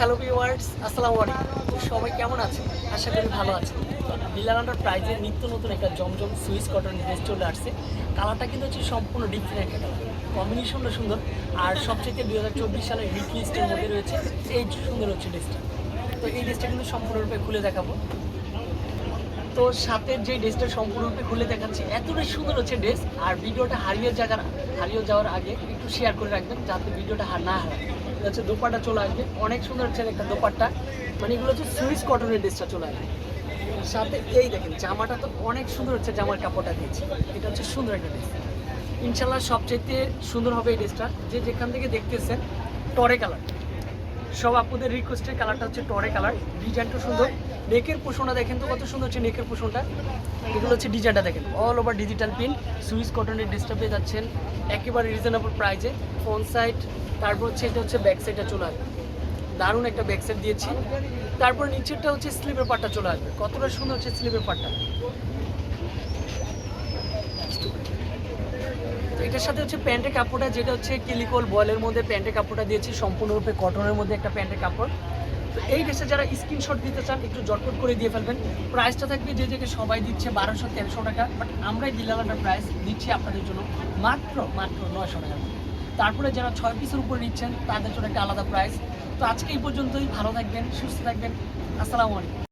Hello viewers আসসালামু আলাইকুম। সবাই কেমন আছে আশা করি ভালো আছে বিলালান্ডার প্রাইজে নিত্য নতুন একটা জমজম সুইস কটন ড্রেস চলে আসছে। কালারটা কিন্তু হচ্ছে সম্পূর্ণ ডিফারেন্ট একটা কম্বিনেশনটা সুন্দর। আর সবচেয়ে দুই হাজার চব্বিশ সালের হিট লিস্টের মধ্যে রয়েছে। এই সুন্দর হচ্ছে ড্রেসটা। তো এই ড্রেসটা কিন্তু সম্পূর্ণরূপে খুলে দেখাবো। তো সাথের যে ড্রেসটা সম্পূর্ণরূপে খুলে দেখাচ্ছি, এতটাই সুন্দর হচ্ছে ড্রেস। আর ভিডিওটা হারিয়ে যাওয়ার হারিয়ে যাওয়ার আগে একটু শেয়ার করে রাখবেন যাতে ভিডিওটা হার না হারায় হচ্ছে দোপাটা চলে আসবে। অনেক সুন্দর হচ্ছে একটা দোপাট্টা। মানে এগুলো হচ্ছে সুইস কটনের ড্রেসটা চলে আসবে। সাথে এই দেখেন, জামাটা তো অনেক সুন্দর হচ্ছে জামার কাপড়টা দিয়েছে। এটা হচ্ছে সুন্দর একটা ড্রেস। ইনশাল্লাহ সবচেয়ে সুন্দর হবে এই ড্রেসটা। যে যেখান থেকে দেখতেছেন, টরে কালার। সব আপনাদের রিকোয়েস্টের কালারটা হচ্ছে টরে কালার ডিজাইনটা সুন্দর। নেকের পোষণটা দেখেন তো কত সুন্দর হচ্ছে নেকের পোষণটা। এগুলো হচ্ছে ডিজাইনটা দেখেন all over digital print Swiss কটনের ড্রেসটা পেয়ে যাচ্ছেন, একেবারে রিজনেবল প্রাইজে ফ্রন্ট সাইড তারপর হচ্ছে এটা হচ্ছে ব্যাক সাইডটা চলে আসবে। দারুণ একটা ব্যাক সাইড দিয়েছি। তারপর নিচেরটা হচ্ছে স্লিপের পাটটা চলে আসবে। কতটা সুন্দর হচ্ছে স্লিপের পাটটা তো এটার সাথে হচ্ছে প্যান্টের কাপড়টা, যেটা হচ্ছে কিলিকল বয়েলের মধ্যে প্যান্টের কাপড়টা দিয়েছি, সম্পূর্ণরূপে কটনের মধ্যে একটা প্যান্টের কাপড়। তো এই ড্রেসে যারা স্ক্রিনশট দিতে চান, একটু জটপট করে দিয়ে ফেলবেন। প্রাইসটা থাকবে যে জায়গায় সবাই দিচ্ছে বারোশো, তেরোশো টাকা বাট আমরাই দিলালাটার প্রাইস, দিচ্ছি আপনাদের জন্য মাত্র মাত্র নয়শো টাকা। তারপরে যারা ছয় পিসের উপরে নিচ্ছেন, তাদের জন্য একটা আলাদা প্রাইস। তো আজকে এই পর্যন্তই, ভালো থাকবেন, সুস্থ থাকবেন। আসসালামু আলাইকুম।